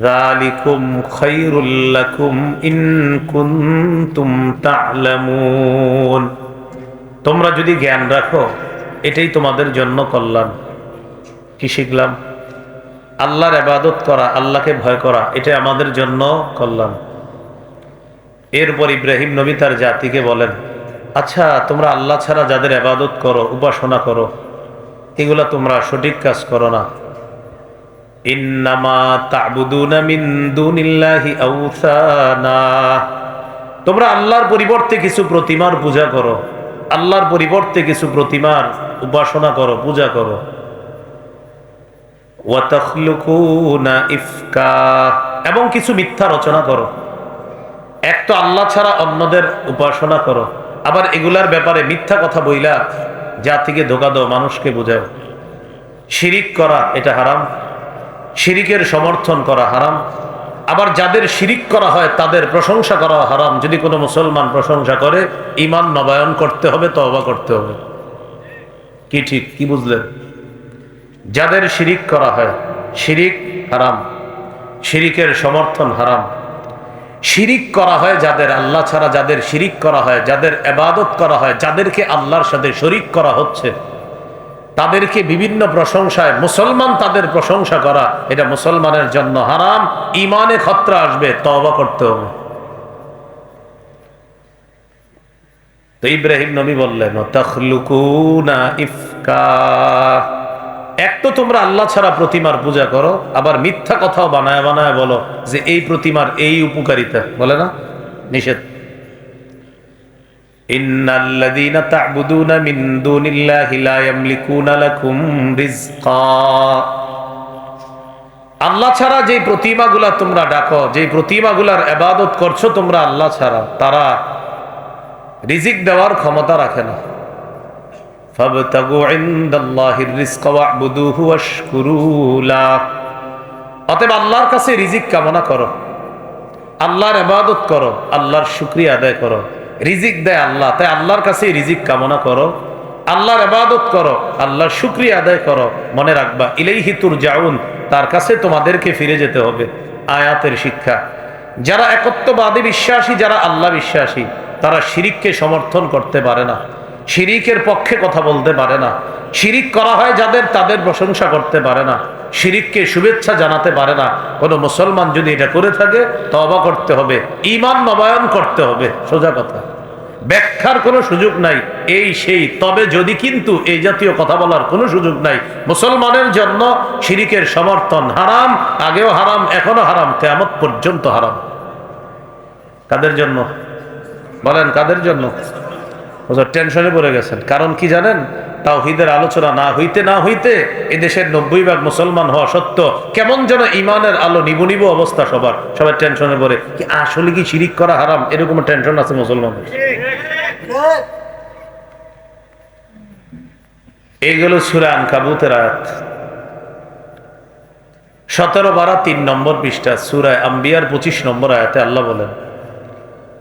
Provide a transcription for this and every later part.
ذلكم خير لكم إن كنتم تعلمون তোমরা যদি জ্ঞান রাখো এটাই তোমাদের জন্য কল্যাণ কি শিখলাম আল্লাহর আবাদত করা আল্লাহকে ভয় করা এটা আমাদের জন্য কল্যাণ এরপর ইব্রাহিম নবী তার জাতিকে বলেন আচ্ছা তোমরা আল্লাহ ছাড়া যাদের আবাদত করো উপাসনা করো এগুলা তোমরা সঠিক কাজ করো না তোমরা আল্লাহর পরিবর্তে কিছু প্রতিমার পূজা করো, আল্লাহর পরিবর্তে কিছু প্রতিমার উপাসনা করো, পূজা করো। এবং কিছু মিথ্যা রচনা করো। এক তো আল্লাহ ছাড়া অন্যদের উপাসনা করো। আবার এগুলার ব্যাপারে মিথ্যা কথা বইলা জাতিকে ধোকা দাও, মানুষকে বোঝাও। শিরিক করা, এটা হারাম। শিরিকের সমর্থন করা হারাম। আবার যাদের শিরিক করা হয়, তাদের প্রশংসা করা হারাম। যদি কোনো মুসলমান প্রশংসা করে ইমান নবায়ন করতে হবে তবা করতে হবে। কি ঠিক? কি বুঝলেন? যাদের শিরিক করা হয়, শিরিক হারাম। শিরিকের সমর্থন হারাম। শিরিক করা হয় যাদের আল্লাহ ছাড়া, যাদের শিরিক করা হয়, যাদের এবাদত করা হয়, যাদেরকে আল্লাহর সাথে শরিক করা হচ্ছে। তাদেরকে বিভিন্ন প্রশংসায়, মুসলমান তাদের প্রশংসা করা, এটা মুসলমানের জন্য হারাম ইমানে খতরা আসবে তবা করতে হবে। তো ইব্রাহিম নবী বললেন এক তো তোমরা আল্লাহ ছাড়া প্রতিমার পূজা করো, আবার মিথ্যা কথাও বানায় বানায় বলো যে এই প্রতিমার এই উপকারিতা, বলে না? নিষেধ। আল্লাহ ছাড়া যেই প্রতিমাগুলা তোমরা ডাকো, যেই প্রতিমাগুলার ইবাদত করছ তোমরা আল্লাহ ছাড়া, তারা রিজিক দেওয়ার ক্ষমতা রাখে না। অতএব আল্লাহর কাছে রিজিক কামনা করো, আল্লাহর ইবাদত করো, আল্লাহর শুকরিয়া আদায় করো। রিজিক দেয় আল্লাহ। তাই আল্লাহর কাছে রিজিক কামনা করো। আল্লাহর ইবাদত করো। আল্লাহর শুকরিয়া আদায় করো। মনে রাখবা, ইলাইহি তুরজাউন, তার কাছে তোমাদেরকে ফিরে যেতে হবে। আয়াতের শিক্ষা। যারা একত্ববাদী বিশ্বাসী, যারা আল্লাহ বিশ্বাসী, তারা শিরিককে সমর্থন করতে পারে না। শিরিকের পক্ষে কথা বলতে পারে না। শিরিক করা হয় যাদের, তাদের প্রশংসা করতে পারে না। শিরিককে শুভেচ্ছা জানাতে পারে না। কোনো মুসলমান যদি এটা করে থাকে তবা করতে হবে ইমান নবায়ন করতে হবে। সোজা কথা। ব্যাখ্যার কোনো সুযোগ নাই, এই সেই। তবে যদি কিন্তু এই জাতীয় কথা বলার কোনো সুযোগ নাই, মুসলমানের জন্য শিরিকের সমর্থন হারাম, আগেও হারাম এখনও হারাম কেমত পর্যন্ত হারাম। কাদের জন্য? বলেন, কাদের জন্য? টেনশনে পড়ে গেছেন। কারণ কি জানেন? তাওহিদের আলোচনা না হইতে না হইতে এদেশের নব্বই ভাগ মুসলমান হওয়া সত্য কেমন যেন ইমানের আলো নিবু নিবু অবস্থা সবার। সবাই টেনশনে পড়ে। কি আসলে কি শিরিক করা হারাম? এরকম টেনশন আছে মুসলমানের। এইগুলো সুরা আনকাবুতের আয়াত। সতেরো বারা তিন নম্বর পৃষ্ঠা, সুরায় আম্বিয়ার পঁচিশ নম্বর আয়াতে আল্লাহ বলেন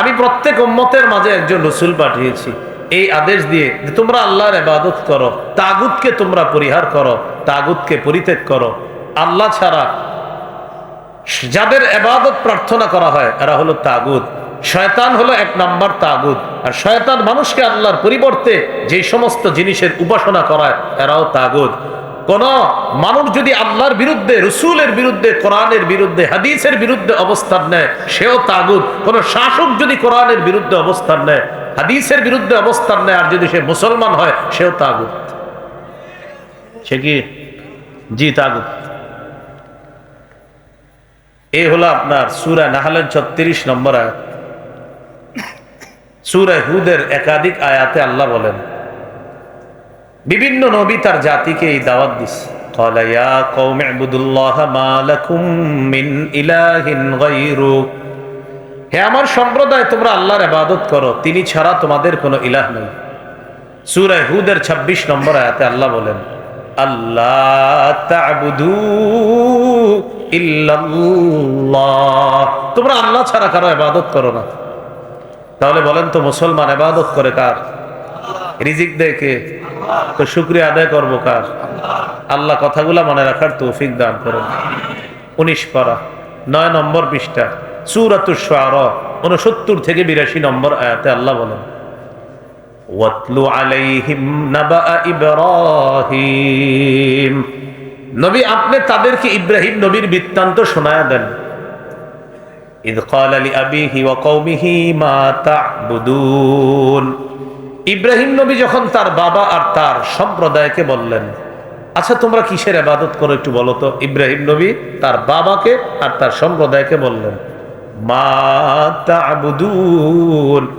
আমি প্রত্যেক উম্মতের মাঝে একজন রসুল পাঠিয়েছি। এই আদেশ দিয়ে তোমরা আল্লাহর ইবাদত করো, তাগুতকে তোমরা পরিহার করো, তাগুতকে পরিত্যাগ করো। আল্লাহ ছাড়া যাদের এবাদত প্রার্থনা করা হয়, এরা হলো তাগুত। শয়তান হলো এক নাম্বার তাগুদ আর শয়তান মানুষকে আল্লাহর পরিবর্তে যে সমস্ত জিনিসের উপাসনা করায়, এরাও তাগুদ কোন মানুষ যদি আল্লাহর বিরুদ্ধে, রসুলের বিরুদ্ধে, কোরআনের বিরুদ্ধে, হাদিসের বিরুদ্ধে অবস্থান নেয়, সেও তাগুদ কোন শাসক যদি কোরআনের বিরুদ্ধে অবস্থান নেয়, হাদিসের বিরুদ্ধে অবস্থান নেয়, আর যদি সে মুসলমান হয়, সেও তাগুদ সে কি? জি তাগুদ এই হলো আপনার সুরা নাহালের ছত্রিশ নম্বর আয়াত। সুরা হুদের একাধিক আয়াতে আল্লাহ বলেন বিভিন্ন নবী তার জাতিকে এই দাওয়াত দিছে। কৌমে ইলাহিন আমার সম্প্রদায়, তোমরা ইবাদত করো, তিনি ছাড়া তোমাদের কোনো ইলাহ নেই। হুদের ২৬ নম্বর আল্লাহ বলেন আল্লাহ তোমরা আল্লাহ ছাড়া কারও ইবাদত করো না। তাহলে বলেন তো, মুসলমান এবাদত করে কার? রিজিক দেখে কে? তো শুক্রিয়া আদায় করবো কার আল্লাহ কথাগুলা মনে রাখার তৌফিক দান করেন উনিশ পারা নয় নম্বর পৃষ্ঠা সুরাতুর শার উনসত্তর থেকে বিরাশি নম্বর আয়াতে আল্লাহ বলেন ওয়াতলু আলাইহিম নাবা ইব্রাহিম নবী আপনি তাদেরকে ইব্রাহিম নবীর বৃত্তান্ত শোনায়া দেন إذ قال لأبيه وقومه ما تعبدون ইব্রাহিম নবী যখন তার বাবা আর তার সম্প্রদায়কে বললেন আচ্ছা তোমরা কিসের আবাদত করো একটু বলো তো? ইব্রাহিম নবী তার বাবাকে আর তার সম্প্রদায়কে বললেন, মা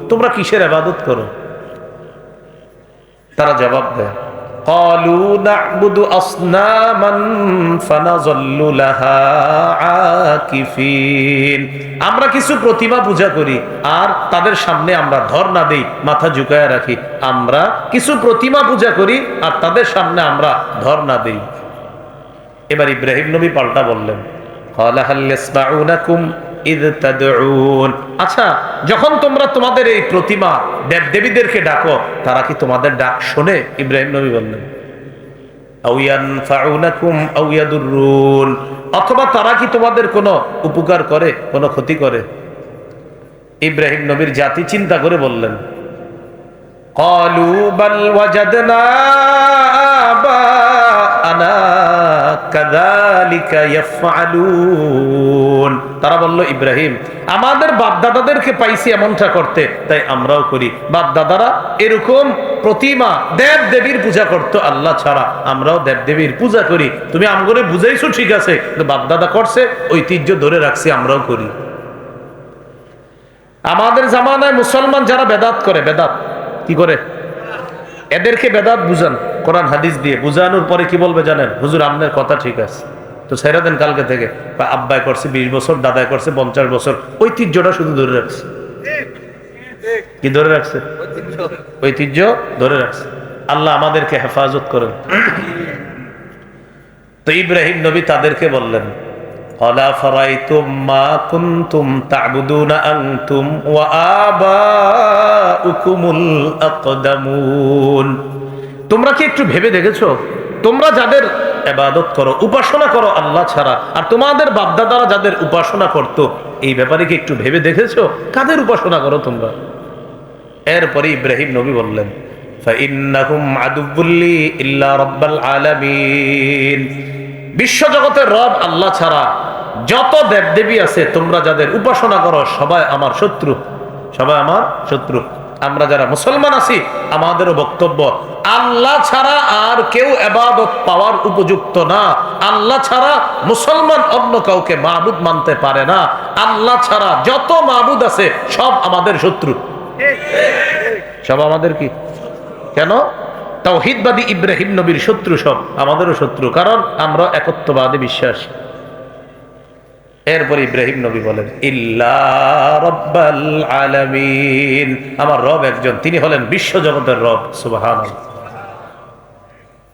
তোমরা কিসের আবাদত করো? তারা জবাব দেয় قالوا نعبد أصناما فنظل لها عاكفين আমরা কিছু প্রতিমা পূজা করি আর তাদের সামনে আমরা ধর্ণা দেই মাথা ঝুঁকায় রাখি আমরা কিছু প্রতিমা পূজা করি আর তাদের সামনে আমরা ধর্ণা দেই এবার ইব্রাহিম নবী পাল্টা বললেন قال هل يسمعونكم إذ تدعون আচ্ছা যখন তোমরা তোমাদের এই প্রতিমা দেব দেবীদেরকে ডাকো, তারা কি তোমাদের ডাক শোনে? ইব্রাহিম নবী বললেন অথবা তারা কি তোমাদের কোনো উপকার করে, কোনো ক্ষতি করে? ইব্রাহিম নবীর জাতি চিন্তা করে বললেন, কলু বাল আনা তারা বলল, ইব্রাহিম, আমাদের বাপদাদাদেরকে পাইছি এমনটা করতে, তাই আমরাও করি। বাপদাদারা এরকম প্রতিমা দেব দেবীর পূজা করতো, আল্লাহ ছাড়া আমরাও দেব দেবীর পূজা করি। তুমি আমগরে বুঝাইছো, ঠিক আছে বাপদাদা করছে, ঐতিহ্য ধরে রাখছি, আমরাও করি। আমাদের জামানায় মুসলমান যারা বেদাত করে, বেদাত, কি করে? এদেরকে বেদাত বুঝান। কোরআন হাদিস দিয়ে বুঝানোর পরে কি বলবে জানেন হুজুর আমনের কথা ঠিক আছে তো ছেড়ে দেন কালকে থেকে বা আব্বাই করছে বিশ বছর দাদাই করছে পঞ্চাশ বছর ঐতিহ্যটা শুধু ধরে রাখছে কি ধরে রাখছে ঐতিহ্য ধরে রাখছে আল্লাহ আমাদেরকে হেফাজত করেন তো ইব্রাহিম নবী তাদেরকে বললেন قال فرأيتم ما كنتم تعبدون أنتم وآباؤكم الأقدمون তোমরা কি একটু ভেবে দেখেছ? তোমরা যাদের এবাদত করো, উপাসনা করো আল্লাহ ছাড়া, আর তোমাদের বাপদাদারা যাদের উপাসনা করত, এই ব্যাপারে কি একটু ভেবে দেখেছ? কাদের উপাসনা করো তোমরা? এরপরে ইব্রাহিম নবী বললেন বিশ্বজগতের রব আল্লাহ ছাড়া যত দেবদেবী আছে, তোমরা যাদের উপাসনা করো, সবাই আমার শত্রু। সবাই আমার শত্রু। আমরা যারা মুসলমান আছি, আমাদেরও বক্তব্য, আল্লাহ ছাড়া আর কেউ এবাদত পাওয়ার উপযুক্ত না। আল্লাহ ছাড়া মুসলমান অন্য কাউকে মাহবুদ মানতে পারে না। আল্লাহ ছাড়া যত মাহবুদ আছে, সব আমাদের শত্রু। সব আমাদের কি? কেন? তাওহিদবাদী ইব্রাহিম নবীর শত্রু সব, আমাদেরও শত্রু। কারণ আমরা একত্ববাদে বিশ্বাস। এরপর ইব্রাহিম নবী বলেন রব্বাল আলামিন। আমার রব একজন, তিনি হলেন বিশ্বজগতের রব সুবাহান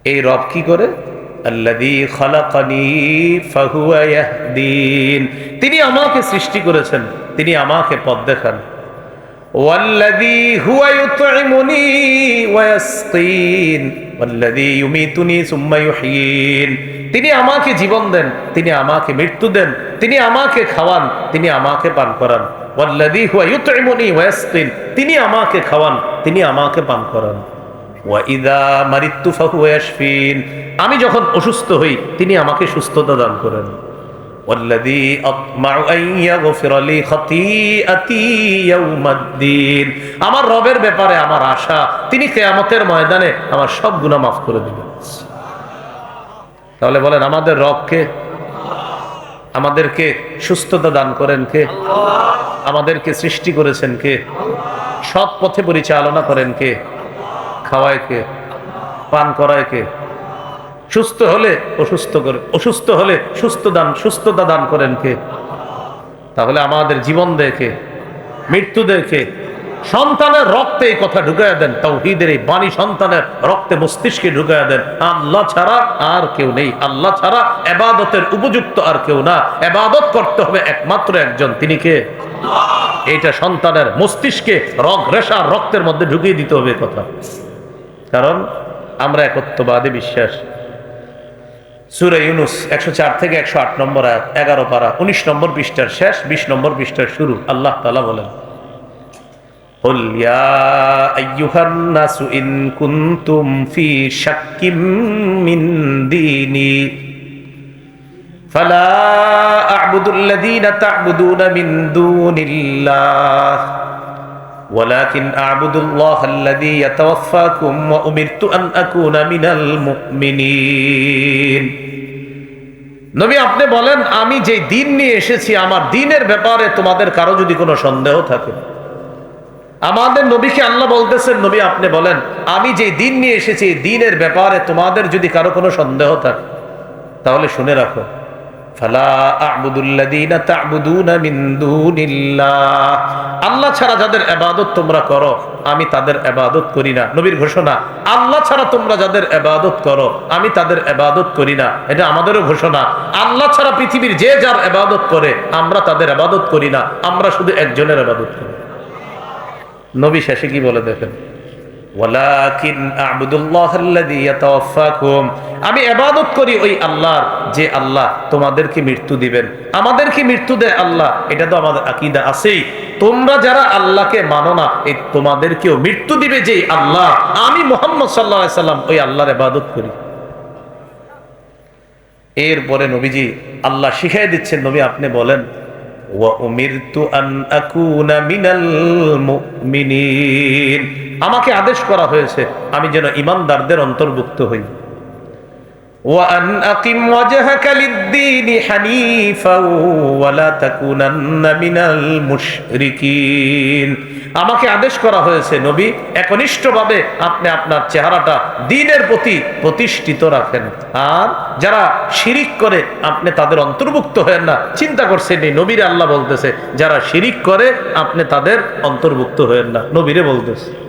এই রব কি করে? তিনি আমাকে সৃষ্টি করেছেন, তিনি আমাকে পদ দেখান। ওয়াল্লাদি হুয়ায়ুতনি ওয়াসকিন তিনি আমাকে জীবন দেন, তিনি আমাকে মৃত্যু দেন, তিনি আমাকে খাওয়ান, তিনি আমাকে পান করান। তিনি আমাকে খাওয়ান, তিনি আমাকে পান করান। আমি যখন অসুস্থ হই, তিনি আমাকে সুস্থতা দান করেন। والذي أطمع أن يغفر لي خطيئتي يوم الدين আমার রবের ব্যাপারে আমার আশা তিনি কেয়ামতের ময়দানে আমার সব গুনাহ মাফ করে দিবেন তাহলে বলেন আমাদের রবকে আমাদেরকে সুস্থতা দান করেন কে আমাদেরকে সৃষ্টি করেছেন কে সৎ পথে পরিচালনা করেন কে খাওয়ায় কে পান করায় কে সুস্থ হলে অসুস্থ করে, অসুস্থ হলে সুস্থ দান সুস্থতা দান করেন কে? তাহলে আমাদের জীবন দেখে, মৃত্যু দেখে, সন্তানের রক্তে এই কথা ঢুকাইয়া দেন তৌহিদের এই বাণী সন্তানের রক্তে মস্তিষ্কে ঢুকাইয়া দেন। আল্লাহ ছাড়া আর কেউ নেই, আল্লাহ ছাড়া এবাদতের উপযুক্ত আর কেউ না। এবাদত করতে হবে একমাত্র একজন, তিনি কে? এইটা সন্তানের মস্তিষ্কে রগ রেশা রক্তের মধ্যে ঢুকিয়ে দিতে হবে কথা। কারণ আমরা একত্ববাদে বিশ্বাস। সুরে ইউনুস একশো চার থেকে একশো আট নম্বর আয়াত এগারো পারা উনিশ নম্বর পৃষ্ঠার শেষ বিশ নম্বর পৃষ্ঠার শুরু আল্লাহ তালা বলেন قل يا أيها الناس إن كنتم في شك من ديني فلا أعبد الذين تعبدون من دون الله ولكن أعبد الله الذي يتوفاكم وأمرت أن أكون من المؤمنين নবী আপনি বলেন আমি যে দিন নিয়ে এসেছি আমার দিনের ব্যাপারে তোমাদের কারো যদি কোনো সন্দেহ থাকে আমাদের নবীকে আল্লাহ বলতেছেন নবী আপনি বলেন আমি যে দিন নিয়ে এসেছি এই দিনের ব্যাপারে তোমাদের যদি কারো কোনো সন্দেহ থাকে তাহলে শুনে রাখো আল্লাহ ছাড়া যাদের ইবাদত তোমরা করো, আমি তাদের ইবাদত করি না। নবীর ঘোষণা, আল্লাহ ছাড়া তোমরা যাদের ইবাদত করো, আমি তাদের ইবাদত করি না। এটা আমাদেরও ঘোষণা। আল্লাহ ছাড়া পৃথিবীর যে যার ইবাদত করে, আমরা তাদের ইবাদত করি না। আমরা শুধু একজনের ইবাদত করি। নবী শেষে কি বলে দেখেন? আমি এবাদত করি ওই আল্লাহর, যে আল্লাহ তোমাদেরকে মৃত্যু দিবেন। আমাদেরকে মৃত্যু দেয় আল্লাহ, এটা তো আমাদের আকীদা আছেই। তোমরা যারা আল্লাহকে মানো না এই তোমাদেরকেও মৃত্যু দিবে যেই আল্লাহ। আমি মোহাম্মদ আলাইহি সাল্লাম ওই আল্লাহর এবাদত করি। এরপরে নবীজি আল্লাহ শিখাই দিচ্ছেন, নবী আপনি বলেন وَأُمِرْتُ أَنْ أَكُونَ مِنَ الْمُؤْمِنِينَ আমাকে আদেশ করা হয়েছে আমি যেন ইমানদারদের অন্তর্ভুক্ত হই وأن أقم وجهك للدين حنيفا ولا تكونن من المشركين আমাকে আদেশ করা হয়েছে নবী একনিষ্ঠভাবে আপনি আপনার চেহারাটা দিনের প্রতি প্রতিষ্ঠিত রাখেন আর যারা শিরিক করে আপনি তাদের অন্তর্ভুক্ত হয়েন না চিন্তা করছেন এই নবীরে আল্লাহ বলতেছে যারা শিরিক করে আপনি তাদের অন্তর্ভুক্ত হয়েন না নবীরে বলতেছে